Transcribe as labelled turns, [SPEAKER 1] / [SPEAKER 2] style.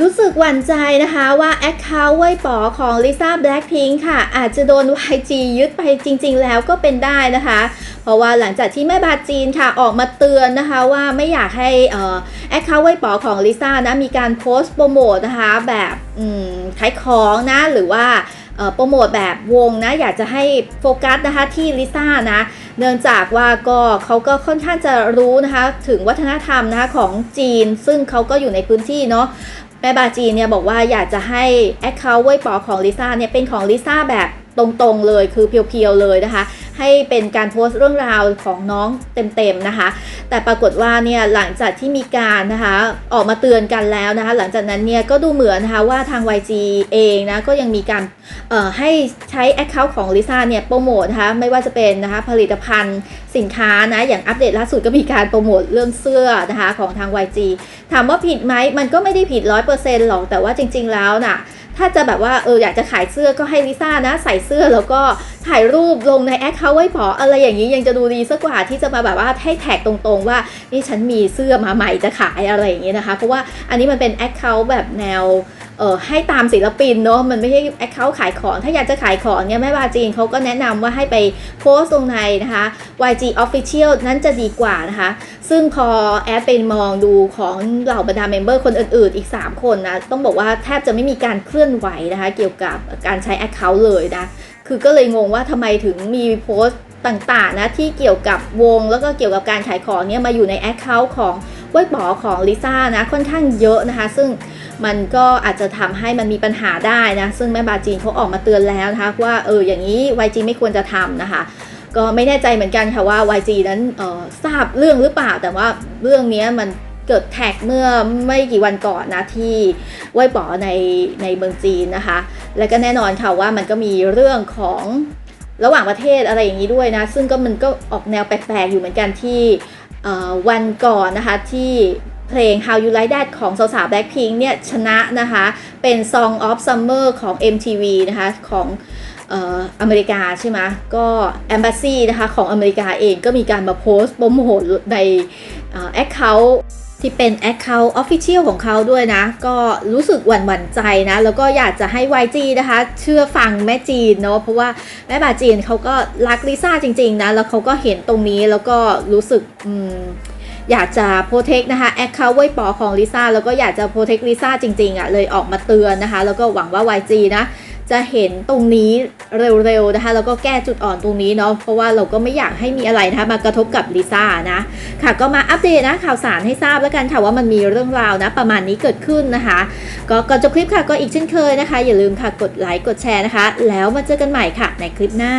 [SPEAKER 1] รู้สึกหวั่นใจนะคะว่า Account ไว้ป๋อของลิซ่า Blackpink ค่ะ อาจจะโดน YG ยึดไปจริง ๆ แล้วก็เป็นได้นะคะ เพราะว่าหลังจากที่แม่บาจีนค่ะออกมาเตือนนะคะว่าไม่อยากให้เอ่อ Account ไว้ป๋อของลิซ่านะมีการโพสต์โปรโมทนะคะแบบขายของนะหรือว่าโปรโมทแบบวงนะอยากจะให้โฟกัสนะคะที่ลิซ่านะเนื่องจากว่าก็เขาก็ค่อนข้างจะรู้นะคะถึงวัฒนธรรมนะคะของจีน ซึ่งเขาก็อยู่ในพื้นที่เนาะ แม่บาจีเนี่ยบอกว่าอยากจะให้ Account ไว้ยปอของลิซ่าเนี่ยเป็นของลิซ่าแบบ ตรงๆเลยคือเพียวๆเลยนะคะ ให้เป็นการโพสต์เรื่องราวของน้องเต็มๆนะคะ แต่ปรากฏว่าเนี่ยหลังจากที่มีการนะคะออกมาเตือนกันแล้วนะคะ หลังจากนั้นเนี่ยก็ดูเหมือนนะคะว่าทาง YG เองนะก็ยังมีการให้ใช้ Account ของลิซ่าเนี่ยโปรโมทนะคะไม่ว่าจะเป็นนะคะผลิตภัณฑ์สินค้านะอย่างอัปเดตล่าสุดก็มีการโปรโมทเรื่องเสื้อนะคะของทาง YG ถามว่าผิดไหมมันก็ไม่ได้ผิดร้อยเปอร์เซ็นต์หรอกแต่ว่าจริง ๆแล้วน่ะ ถ้าจะแบบว่าเอออยากจะขายเสื้อก็ให้ลิซ่านะใส่เสื้อแล้วก็ถ่ายรูปลงในแอคเคาท์ไว้พออะไรอย่างนี้ยังจะดูดีสักกว่าที่จะมาแบบว่าให้แท็กตรงๆ ว่านี่ฉันมีเสื้อมาใหม่จะขายอะไรอย่างนี้นะคะ เพราะว่าอันนี้มันเป็นแอคเคาท์แบบแนว เออให้ตามศิลปินเนาะมันไม่ใช่แอคเคาท์ขายของ ถ้าอยากจะขายของเนี่ยแม่บาจีนเขาก็แนะนำว่าให้ไปโพสต์ลงในนะคะ YG Official นั้นจะดีกว่านะคะ ซึ่งพอแอดเป็นมองดูของเหล่าบรรดาเมมเบอร์คนอื่นๆ อีก 3 คนนะต้องบอกว่าแทบจะไม่มีการเคลื่อนไหวนะคะ เกี่ยวกับการใช้ Account เลยนะคือก็เลยงงว่าทำไมถึงมีโพสต์ต่างๆนะที่เกี่ยวกับวงแล้วก็เกี่ยวกับการขายของเนี่ยมาอยู่ใน Account ของว้ยป๋อของลิซ่านะค่อนข้างเยอะนะคะ ซึ่ง มันก็อาจจะทำให้มันมีปัญหาได้นะ ซึ่งแม่บาจีนเขาออกมาเตือนแล้วนะคะว่าเอออย่างนี้ YG ไม่ควรจะทำนะคะก็ไม่แน่ใจเหมือนกันค่ะว่า YG นั้นออทราบเรื่องหรือเปล่า แต่ว่าเรื่องนี้มันเกิดแท็กเมื่อไม่กี่วันก่อนนะที่ไว่ยป๋อในในเมืองจีนนะคะ และก็แน่นอนค่ะว่ามันก็มีเรื่องของระหว่างประเทศอะไรอย่างนี้ด้วยนะ ซึ่งก็มันก็ออกแนวแปลกๆอยู่เหมือนกันที่วันก่อนนะคะที่ เพลง How You Like That ของสาวๆ Blackpink เนี่ย ชนะนะคะ เป็น Song of Summer ของ MTV นะคะ ของเอออเมริกาใช่ไหมก็ Embassy นะคะของอเมริกาเองก็มีการมาโพสต์โปรโมทในแอคเคาท์ที่เป็น Account Official ของเขาด้วยนะ ก็รู้สึกหวั่นหวั่นใจนะ แล้วก็อยากจะให้ YG นะคะ เชื่อฟังแม่จีนเนาะเพราะว่าแม่บาจีนเขาก็รักลิซ่าจริง ๆ นะ แล้วเขาก็เห็นตรงนี้แล้วก็รู้สึกอืม อยากจะโปรเทคนะคะแอคเคาท์ไว้ปอของลิซ่าแล้วก็อยากจะโปรเทคลิซ่าจริงๆอะเลยออกมาเตือนนะคะ แล้วก็หวังว่า YG นะจะเห็นตรงนี้เร็วๆนะคะแล้วก็แก้จุดอ่อนตรงนี้เนาะเพราะว่าเราก็ไม่อยากให้มีอะไรนะคะมากระทบกับลิซ่านะค่ะก็มาอัปเดตนะข่าวสารให้ทราบแล้วกันค่ะว่ามันมีเรื่องราวนะประมาณนี้เกิดขึ้นนะคะ ก็ก่อนจบคลิปค่ะก็อีกเช่นเคยนะคะ อย่าลืมค่ะกดไลค์กดแชร์นะคะ แล้วมาเจอกันใหม่ค่ะในคลิปหน้า